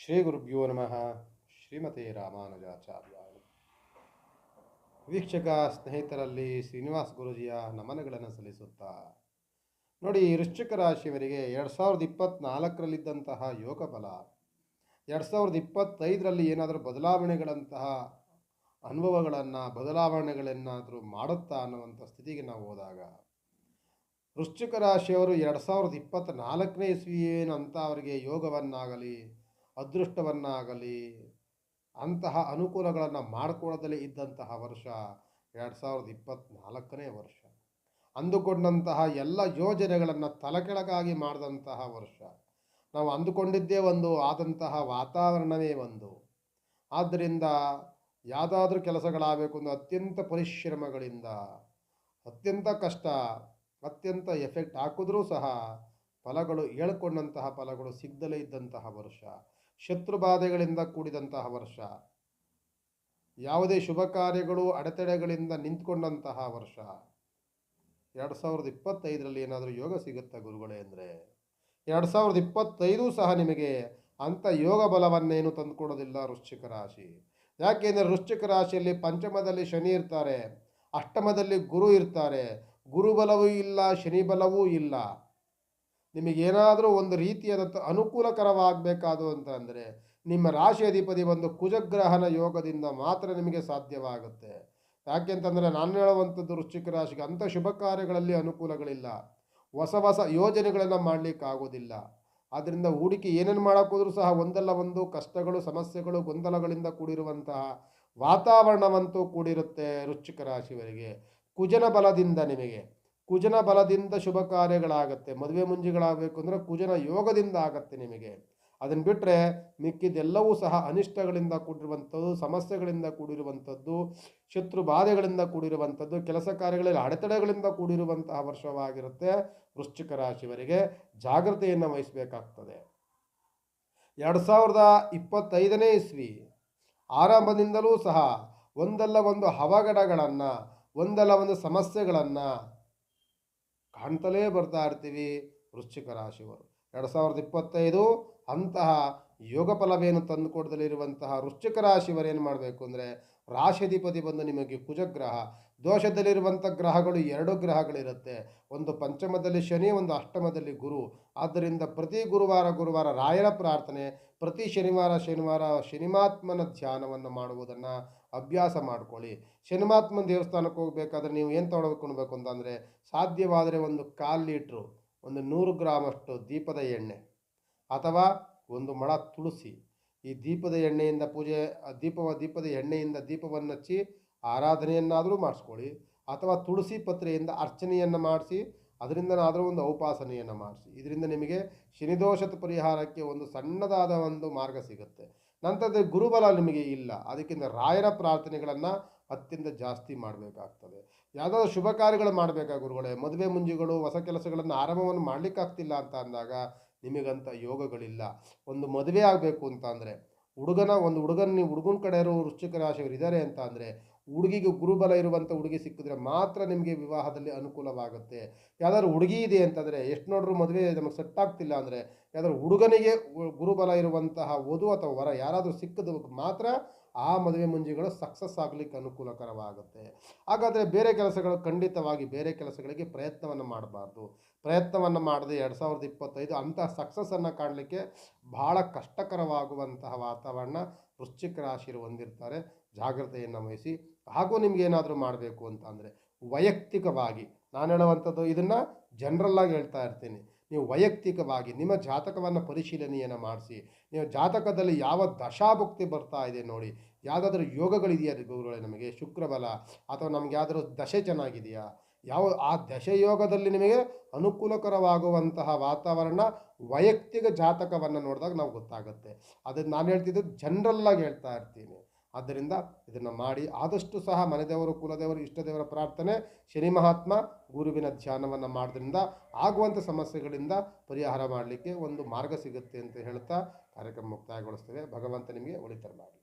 ಶ್ರೀ ಗುರುಭ್ಯೋ ನಮಃ ಶ್ರೀಮತಿ ರಾಮಾನುಜಾಚಾರ್ಯ ವೀಕ್ಷಕ ಸ್ನೇಹಿತರಲ್ಲಿ ಶ್ರೀನಿವಾಸ್ ಗುರುಜಿಯ ನಮನಗಳನ್ನು ಸಲ್ಲಿಸುತ್ತಾ, ನೋಡಿ ವೃಶ್ಚಿಕ ರಾಶಿಯವರಿಗೆ ಎರಡು ಸಾವಿರದ ಇಪ್ಪತ್ತ್ನಾಲ್ಕರಲ್ಲಿದ್ದಂತಹ ಯೋಗ ಬಲ ಎರಡು ಸಾವಿರದ ಇಪ್ಪತ್ತೈದರಲ್ಲಿ ಏನಾದರೂ ಬದಲಾವಣೆಗಳಂತಹ ಅನುಭವಗಳನ್ನು, ಬದಲಾವಣೆಗಳನ್ನಾದರೂ ಮಾಡುತ್ತಾ ಅನ್ನುವಂಥ ಸ್ಥಿತಿಗೆ ನಾವು ಹೋದಾಗ, ವೃಶ್ಚಿಕ ರಾಶಿಯವರು ಎರಡು ಸಾವಿರದ ಇಪ್ಪತ್ತ್ನಾಲ್ಕನೇ ಇಸ್ವಿ ಅಂತ ಅವರಿಗೆ ಯೋಗವನ್ನಾಗಲಿ ಅದೃಷ್ಟವನ್ನಾಗಲಿ, ಅಂತಹ ಅನುಕೂಲಗಳನ್ನು ಮಾಡಿಕೊಳ್ಳದಲ್ಲೇ ಇದ್ದಂತಹ ವರ್ಷ ಎರಡು ಸಾವಿರದ ಇಪ್ಪತ್ತ್ನಾಲ್ಕನೇ ವರ್ಷ. ಅಂದುಕೊಂಡಂತಹ ಎಲ್ಲ ಯೋಜನೆಗಳನ್ನು ತಲೆಕೆಳಗಾಗಿ ಮಾಡಿದಂತಹ ವರ್ಷ. ನಾವು ಅಂದುಕೊಂಡಿದ್ದೇ ಒಂದು, ಆದಂತಹ ವಾತಾವರಣವೇ ಒಂದು. ಆದ್ದರಿಂದ ಯಾವುದಾದ್ರೂ ಕೆಲಸಗಳಾಗಬೇಕು ಅಂದರೆ ಅತ್ಯಂತ ಪರಿಶ್ರಮಗಳಿಂದ, ಅತ್ಯಂತ ಕಷ್ಟ, ಅತ್ಯಂತ ಎಫೆಕ್ಟ್ ಹಾಕಿದ್ರೂ ಸಹ ಫಲಗಳು ಹೇಳ್ಕೊಂಡಂತಹ ಫಲಗಳು ಸಿಗದಲೇ ಇದ್ದಂತಹ ವರ್ಷ. ಶತ್ರು ಬಾಧೆಗಳಿಂದ ಕೂಡಿದಂತಹ ವರ್ಷ. ಯಾವುದೇ ಶುಭ ಕಾರ್ಯಗಳು ಅಡೆತಡೆಗಳಿಂದ ನಿಂತ್ಕೊಂಡಂತಹ ವರ್ಷ. ಎರಡು ಸಾವಿರದ ಇಪ್ಪತ್ತೈದರಲ್ಲಿ ಏನಾದರೂ ಯೋಗ ಸಿಗುತ್ತಾ ಗುರುಗಳೇ ಅಂದರೆ? ಎರಡು ಸಾವಿರದ ಇಪ್ಪತ್ತೈದು ಸಹ ನಿಮಗೆ ಅಂಥ ಯೋಗ ಬಲವನ್ನೇನು ತಂದುಕೊಡೋದಿಲ್ಲ ವೃಶ್ಚಿಕ ರಾಶಿ. ಯಾಕೆಂದರೆ ವೃಶ್ಚಿಕ ರಾಶಿಯಲ್ಲಿ ಪಂಚಮದಲ್ಲಿ ಶನಿ ಇರ್ತಾರೆ, ಅಷ್ಟಮದಲ್ಲಿ ಗುರು ಇರ್ತಾರೆ. ಗುರುಬಲವೂ ಇಲ್ಲ ಶನಿ ಬಲವೂ ಇಲ್ಲ. ನಿಮಗೇನಾದರೂ ಒಂದು ರೀತಿಯಾದಂಥ ಅನುಕೂಲಕರವಾಗಬೇಕಾದು ಅಂತ ಅಂದರೆ ನಿಮ್ಮ ರಾಶಿ ಅಧಿಪತಿ ಒಂದು ಕುಜಗ್ರಹಣ ಯೋಗದಿಂದ ಮಾತ್ರ ನಿಮಗೆ ಸಾಧ್ಯವಾಗುತ್ತೆ. ಯಾಕೆಂತಂದರೆ ನಾನು ಹೇಳುವಂಥದ್ದು ವೃಶ್ಚಿಕ ರಾಶಿಗೆ ಅಂಥ ಶುಭ ಕಾರ್ಯಗಳಲ್ಲಿ ಅನುಕೂಲಗಳಿಲ್ಲ. ಹೊಸ ಹೊಸ ಯೋಜನೆಗಳನ್ನು ಮಾಡಲಿಕ್ಕಾಗೋದಿಲ್ಲ. ಆದ್ದರಿಂದ ಹೂಡಿಕೆ ಏನೇನು ಮಾಡೋಕ್ಕೋದ್ರೂ ಸಹ ಒಂದಲ್ಲ ಒಂದು ಕಷ್ಟಗಳು, ಸಮಸ್ಯೆಗಳು, ಗೊಂದಲಗಳಿಂದ ಕೂಡಿರುವಂತಹ ವಾತಾವರಣವಂತೂ ಕೂಡಿರುತ್ತೆ ವೃಶ್ಚಿಕ ರಾಶಿಯವರಿಗೆ. ಕುಜನ ಬಲದಿಂದ ನಿಮಗೆ. ಕುಜನ ಬಲದಿಂದ ಶುಭ ಕಾರ್ಯಗಳಾಗತ್ತೆ, ಮದುವೆ ಮುಂಜಿಗಳಾಗಬೇಕು ಅಂದರೆ ಕುಜನ ಯೋಗದಿಂದ ಆಗತ್ತೆ ನಿಮಗೆ. ಅದನ್ನು ಬಿಟ್ಟರೆ ಮಿಕ್ಕಿದೆಲ್ಲವೂ ಸಹ ಅನಿಷ್ಟಗಳಿಂದ ಕೂಡಿರುವಂಥದ್ದು, ಸಮಸ್ಯೆಗಳಿಂದ ಕೂಡಿರುವಂಥದ್ದು, ಶತ್ರು ಬಾಧೆಗಳಿಂದ ಕೂಡಿರುವಂಥದ್ದು, ಕೆಲಸ ಕಾರ್ಯಗಳಲ್ಲಿ ಅಡೆತಡೆಗಳಿಂದ ಕೂಡಿರುವಂತಹ ವರ್ಷವಾಗಿರುತ್ತೆ ವೃಶ್ಚಿಕ ರಾಶಿಯವರಿಗೆ. ಜಾಗ್ರತೆಯನ್ನು ವಹಿಸಬೇಕಾಗ್ತದೆ. ಎರಡು ಸಾವಿರದ ಇಪ್ಪತ್ತೈದನೇ ಇಸ್ವಿ. ಆರಂಭದಿಂದಲೂ ಸಹ ಒಂದಲ್ಲ ಒಂದು ಅವಘಡಗಳನ್ನು, ಒಂದಲ್ಲ ಒಂದು ಸಮಸ್ಯೆಗಳನ್ನು ಕಾಣ್ತಲೇ ಬರ್ತಾ ಇರ್ತೀವಿ ವೃಶ್ಚಿಕ ರಾಶಿಯವರು. ಎರಡು ಸಾವಿರದ ಇಪ್ಪತ್ತೈದು ಅಂತಹ ಯೋಗ ಫಲವೇನು ತಂದುಕೊಡದಲ್ಲಿರುವಂತಹ ವೃಶ್ಚಿಕ ರಾಶಿಯವರೇನು ಮಾಡಬೇಕು ಅಂದರೆ ರಾಶಿಧಿಪತಿ ಬಂದು ನಿಮಗೆ ಕುಜಗ್ರಹ, ದೋಷದಲ್ಲಿರುವಂಥ ಗ್ರಹಗಳು ಎರಡು ಗ್ರಹಗಳಿರುತ್ತೆ. ಒಂದು ಪಂಚಮದಲ್ಲಿ ಶನಿ, ಒಂದು ಅಷ್ಟಮದಲ್ಲಿ ಗುರು. ಆದ್ದರಿಂದ ಪ್ರತಿ ಗುರುವಾರ ಗುರುವಾರ ರಾಯರ ಪ್ರಾರ್ಥನೆ, ಪ್ರತಿ ಶನಿವಾರ ಶನಿವಾರ ಶನಿಮಾತ್ಮನ ಧ್ಯಾನವನ್ನು ಮಾಡುವುದನ್ನು ಅಭ್ಯಾಸ ಮಾಡ್ಕೊಳ್ಳಿ. ಶನಿಮಾತ್ಮನ ದೇವಸ್ಥಾನಕ್ಕೆ ಹೋಗಬೇಕಾದ್ರೆ ನೀವು ಏನು ತೊಗೊಳ್ಬೇಕು ಅಂತಂದರೆ ಸಾಧ್ಯವಾದರೆ ಒಂದು ಕಾಲು ಲೀಟ್ರು, ಒಂದು ನೂರು ಗ್ರಾಮಷ್ಟು ದೀಪದ ಎಣ್ಣೆ ಅಥವಾ ಒಂದು ಮಳ ತುಳಸಿ. ಈ ದೀಪದ ಎಣ್ಣೆಯಿಂದ ಪೂಜೆ, ದೀಪವ, ದೀಪದ ಎಣ್ಣೆಯಿಂದ ದೀಪವನ್ನು ಹಚ್ಚಿ ಆರಾಧನೆಯನ್ನಾದರೂ ಮಾಡಿಸ್ಕೊಳ್ಳಿ ಅಥವಾ ತುಳಸಿ ಪತ್ರೆಯಿಂದ ಅರ್ಚನೆಯನ್ನು ಮಾಡಿಸಿ ಅದರಿಂದನಾದರೂ ಒಂದು ಔಪಾಸನೆಯನ್ನು ಮಾಡಿಸಿ. ಇದರಿಂದ ನಿಮಗೆ ಶನಿದೋಷದ ಪರಿಹಾರಕ್ಕೆ ಒಂದು ಸಣ್ಣದಾದ ಒಂದು ಮಾರ್ಗ ಸಿಗುತ್ತೆ. ನಂತರದ ಗುರುಬಲ ನಿಮಗೆ ಇಲ್ಲ. ಅದಕ್ಕಿಂತ ರಾಯರ ಪ್ರಾರ್ಥನೆಗಳನ್ನು ಅತ್ಯಂತ ಜಾಸ್ತಿ ಮಾಡಬೇಕಾಗ್ತದೆ. ಯಾವುದಾದ್ರು ಶುಭ ಕಾರ್ಯಗಳು ಮಾಡಬೇಕಾ ಗುರುಗಳೇ? ಮದುವೆ ಮುಂಜಿಗಳು ಹೊಸ ಕೆಲಸಗಳನ್ನು ಆರಂಭವನ್ನು ಮಾಡಲಿಕ್ಕಾಗ್ತಿಲ್ಲ ಅಂತ ಅಂದಾಗ ನಿಮಗಂಥ ಯೋಗಗಳಿಲ್ಲ. ಒಂದು ಮದುವೆ ಆಗಬೇಕು ಅಂತ ಅಂದರೆ ಹುಡುಗನ, ಒಂದು ಹುಡುಗನ ನೀವು ಹುಡುಗನ ಕಡೆಯವರು ವೃಶ್ಚಿಕ ರಾಶಿಯವರು ಇದ್ದಾರೆ ಅಂತ ಅಂದರೆ ಹುಡುಗಿಗೆ ಗುರುಬಲ ಇರುವಂಥ ಹುಡುಗಿ ಸಿಕ್ಕಿದ್ರೆ ಮಾತ್ರ ನಿಮಗೆ ವಿವಾಹದಲ್ಲಿ ಅನುಕೂಲವಾಗುತ್ತೆ. ಯಾವ್ದಾದ್ರು ಹುಡುಗಿ ಇದೆ ಅಂತಂದರೆ ಎಷ್ಟು ನೋಡ್ರೂ ಮದುವೆ ನಮಗೆ ಸೆಟ್ ಆಗ್ತಿಲ್ಲ ಅಂದರೆ ಯಾವ್ದಾದ್ರು ಹುಡುಗನಿಗೆ ಗುರುಬಲ ಇರುವಂತಹ ಓದು ಅಥವಾ ವರ ಯಾರಾದರೂ ಸಿಕ್ಕಿದ ಮಾತ್ರ ಆ ಮದುವೆ ಮುಂಜಿಗಳು ಸಕ್ಸಸ್ ಆಗಲಿಕ್ಕೆ ಅನುಕೂಲಕರವಾಗುತ್ತೆ. ಹಾಗಾದರೆ ಬೇರೆ ಕೆಲಸಗಳು ಖಂಡಿತವಾಗಿ ಬೇರೆ ಕೆಲಸಗಳಿಗೆ ಪ್ರಯತ್ನವನ್ನು ಮಾಡಬಾರ್ದು. ಪ್ರಯತ್ನವನ್ನು ಮಾಡದೆ ಎರಡು ಸಾವಿರದ ಇಪ್ಪತ್ತೈದು ಅಂತಹ ಸಕ್ಸಸ್ಸನ್ನು ಕಾಣಲಿಕ್ಕೆ ಬಹಳ ಕಷ್ಟಕರವಾಗುವಂತಹ ವಾತಾವರಣ ವೃಶ್ಚಿಕ ರಾಶಿಯರು ಹೊಂದಿರ್ತಾರೆ, ಜಾಗ್ರತೆಯನ್ನು ವಹಿಸಿ. ಹಾಗೂ ನಿಮಗೇನಾದರೂ ಮಾಡಬೇಕು ಅಂತ ಅಂದರೆ ವೈಯಕ್ತಿಕವಾಗಿ, ನಾನು ಹೇಳುವಂಥದ್ದು ಇದನ್ನು ಜನರಲ್ಲಾಗಿ ಹೇಳ್ತಾ ಇರ್ತೀನಿ. ನೀವು ವೈಯಕ್ತಿಕವಾಗಿ ನಿಮ್ಮ ಜಾತಕವನ್ನು ಪರಿಶೀಲನೆಯನ್ನು ಮಾಡಿಸಿ. ನೀವು ಜಾತಕದಲ್ಲಿ ಯಾವ ದಶಾಭುಕ್ತಿ ಬರ್ತಾ ಇದೆ ನೋಡಿ, ಯಾವುದಾದ್ರೂ ಯೋಗಗಳಿದೆಯಾ ಗುರುಗಳೇ ನಮಗೆ? ಶುಕ್ರಬಲ ಅಥವಾ ನಮಗೆ ಯಾವ್ದಾದ್ರು ದಶೆ ಚೆನ್ನಾಗಿದೆಯಾ? ಯಾವ, ಆ ದಶೆ ಯೋಗದಲ್ಲಿ ನಿಮಗೆ ಅನುಕೂಲಕರವಾಗುವಂತಹ ವಾತಾವರಣ ವೈಯಕ್ತಿಕ ಜಾತಕವನ್ನು ನೋಡಿದಾಗ ನಾವು ಗೊತ್ತಾಗುತ್ತೆ. ಅದನ್ನು ನಾನು ಹೇಳ್ತಿದ್ದು ಜನರಲ್ಲಾಗಿ ಹೇಳ್ತಾ ಇರ್ತೀನಿ. ಆದ್ದರಿಂದ ಇದನ್ನು ಮಾಡಿ ಆದಷ್ಟು ಸಹ ಮನೆದೇವರು, ಕುಲದೇವರು, ಇಷ್ಟದೇವರ ಪ್ರಾರ್ಥನೆ, ಶನಿ ಮಹಾತ್ಮ, ಗುರುವಿನ ಧ್ಯಾನವನ್ನು ಮಾಡೋದ್ರಿಂದ ಆಗುವಂಥ ಸಮಸ್ಯೆಗಳಿಂದ ಪರಿಹಾರ ಮಾಡಲಿಕ್ಕೆ ಒಂದು ಮಾರ್ಗ ಸಿಗುತ್ತೆ ಅಂತ ಹೇಳ್ತಾ ಕಾರ್ಯಕ್ರಮ ಮುಕ್ತಾಯಗೊಳಿಸ್ತೇವೆ. ಭಗವಂತ ನಿಮಗೆ ಒಳಿತರ ಮಾಡಲಿ